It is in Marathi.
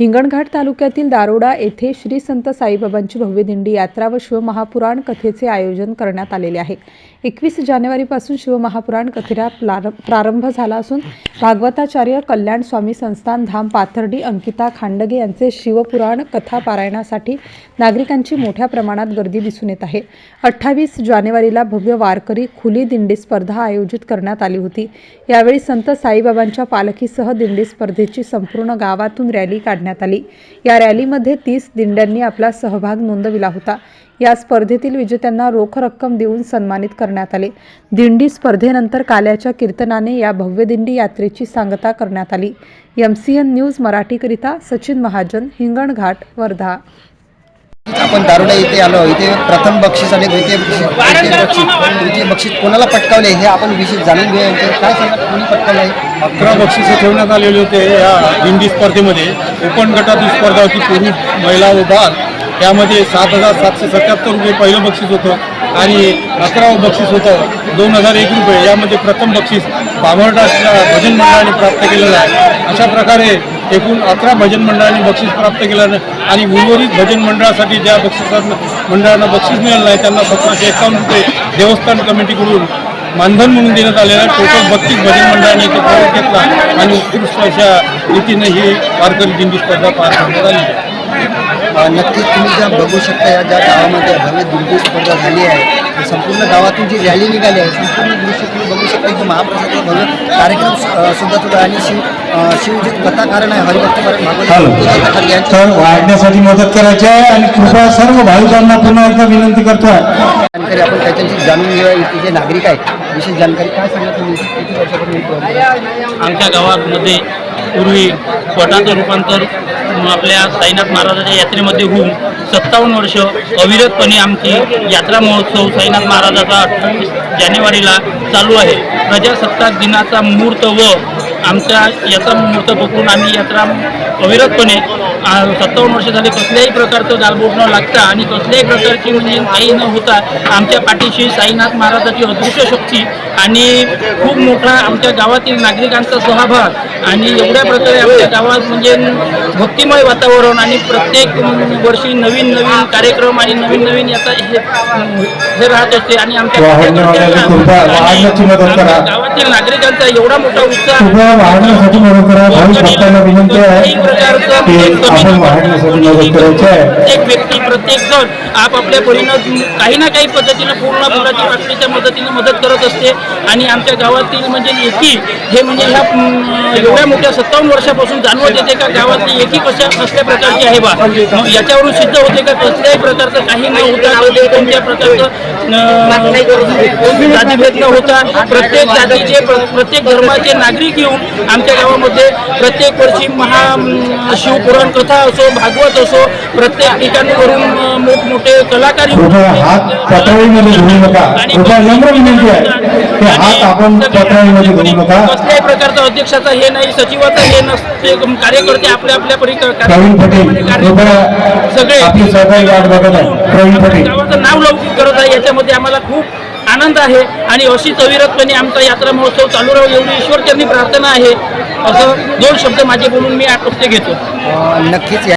हिंगणघाट तालुक्यातील दारोडा येथे श्री संत साईबाबांची भव्य दिंडी यात्रा व शिवमहापुराण कथेचे आयोजन करण्यात आलेले आहे. एकवीस जानेवारीपासून शिवमहापुराण कथेला प्रारंभ झाला असून भागवताचार्य कल्याण स्वामी संस्थान धाम पाथर्डी अंकिता खांडगे यांचे शिवपुराण कथा पारायणासाठी नागरिकांची मोठ्या प्रमाणात गर्दी दिसून येत आहे. अठ्ठावीस जानेवारीला भव्य वारकरी खुली दिंडी स्पर्धा आयोजित करण्यात आली होती. यावेळी संत साईबाबांच्या पालखीसह दिंडी स्पर्धेची संपूर्ण गावातून रॅली काढण्यात आली. या रॅलीमध्ये तीस दिंड्यांनी आपला सहभाग नोंदविला होता. या स्पर्धेतील विजेत्यांना रोख रक्कम देऊन सन्मानित करण्यात आले. दिंडी स्पर्धेनंतर काल्याच्या कीर्तनाने या भव्य दिंडी यात्रेची सांगता करण्यात आली. एम सी एन न्यूज मराठीकरिता सचिन महाजन हिंगणघाट वर्धा. आपण दारुडा इथे आलो. इथे प्रथम बक्षीस आणि द्वितीय बक्षीस तृतीय बक्षीस कोणाला पटकावले हे आपण विशेष जाणून घेऊया. यांचे काय सांगा कोणी पटकावलं आहे? अकरा बक्षिसे ठेवण्यात आलेले होते या दिंडी स्पर्धेमध्ये. ओपन गटातील स्पर्धा होती पुरुष महिला व बाल त्यामध्ये सात हजार सातशे सत्याहत्तर रुपये पहिलं बक्षीस होतं आणि अकरावं बक्षीस होतं दोन हजार एक रुपये. यामध्ये प्रथम बक्षीस बामर्डाच्या भजन मंडळाने प्राप्त केलेलं आहे. अशा प्रकारे एकूण अकरा भजन मंडळाने बक्षीस प्राप्त केलं आणि उर्वरित भजन मंडळासाठी ज्या बक्षिसांना मंडळांना बक्षीस मिळालं नाही त्यांना सतराशे एकावन्न रुपये देवस्थान कमिटीकडून मानधन म्हणून देण्यात आलेलं आहे. टोटल बत्तीस भजन मंडळाने इथे प्रवेश घेतला आणि उत्कृष्ट अशा रीतीने ही वारकरी दिंडी स्पर्धा पार पाडण्यात आली आहे नक्कीच तुम्ही ज्या बघू शकता या ज्या गावामध्ये भव्य दिंडी स्पर्धा झाली आहे संपूर्ण गावातून जी रॅली निघाली आहे संपूर्ण दृश्य तुम्ही बघू शकता. की महाप्रसादचा भव्य कार्यक्रम सुद्धा सुद्धा आणि शिव अ, शिव जे कथाकारण आहे हरिभक्त भागवत वाढण्यासाठी मदत करायची आहे आणि कृपया सर्व भाविकांना पुन्हा एकदा विनंती करतोय जानकारी आपण त्याच्याशी जाणून घेऊया इथे जे नागरिक आहेत. विशेष जानकारी काय सांगा तुम्ही? किती वर्षापासून आमच्या गावामध्ये पूर्वी स्वतःचं रूपांतर आपल्या साईनाथ महाराजाच्या यात्रेमध्ये होऊन सत्तावन्न वर्ष अविरतपणे आमची यात्रा महोत्सव साईनाथ महाराजाचा अठ्ठावीस जानेवारीला चालू आहे. प्रजासत्ताक दिनाचा मुहूर्त व आमच्या याचा मुहूर्त बघून आम्ही यात्रा अविरतपणे सत्तावन्न वर्ष झाले कसल्याही प्रकारचं गालबोट न लागता आणि कसल्याही प्रकारची म्हणजे काही न होता आमच्या पाठीशी साईनाथ महाराजाची अदृश्य शक्ती आणि खूप मोठा आमच्या गावातील नागरिकांचा सहभाग आणि एवढ्या प्रकारे आमच्या गावात म्हणजे भक्तिमय वातावरण आणि प्रत्येक वर्षी नवीन नवीन कार्यक्रम आणि नवीन नवीन याचा हे राहत असते आणि आमच्या. गावातील नागरिकांचा एवढा मोठा उत्साह प्रत्येक व्यक्ती प्रत्येक जण आपापल्या परीनं काही ना काही पद्धतीनं पूर्ण मुलाची पातळीच्या मदतीने मदत करत असते. आणि आमच्या गावातील म्हणजे एकी हे म्हणजे ह्या एवढ्या मोठ्या सत्तावन्न वर्षापासून जाणवत येते का गावातली एकी कशा कसल्या प्रकारची आहे बा? मग याच्यावरून सिद्ध होते का कसल्याही प्रकारचं काही न होता कोणत्या प्रकारचं जातीभेद न होता? प्रत्येक जातीचे प्र- प्रत्येक धर्माचे नागरिक येऊन आमच्या गावामध्ये प्रत्येक वर्षी महा शिवपुराण कथा असो भागवत असो प्रत्येक ठिकाणवरून मोठमोठे कलाकार येऊन कृपया हात आपण पत्राळीमध्ये धुवू नका कसल्याही प्रकारचं अध्यक्षाचं हे नाही सचिवाचं हे नसते कार्यकर्ते आपल्या आपल्या परी प्रवीण पटेल सगळे आपली सहकारी वाट बघत आहे. प्रवीण पटेल. गावाचं नाव लौकिक करत आहे याच्यामध्ये आम्हाला खूप आनंद आहे. आणि अशीच अविरतपणे आमचा यात्रा महोत्सव चालू राहू एवढी ईश्वरचरणी प्रार्थना आहे असं दोन शब्द माझे बोलून मी आटोपते घेतो. नक्कीच या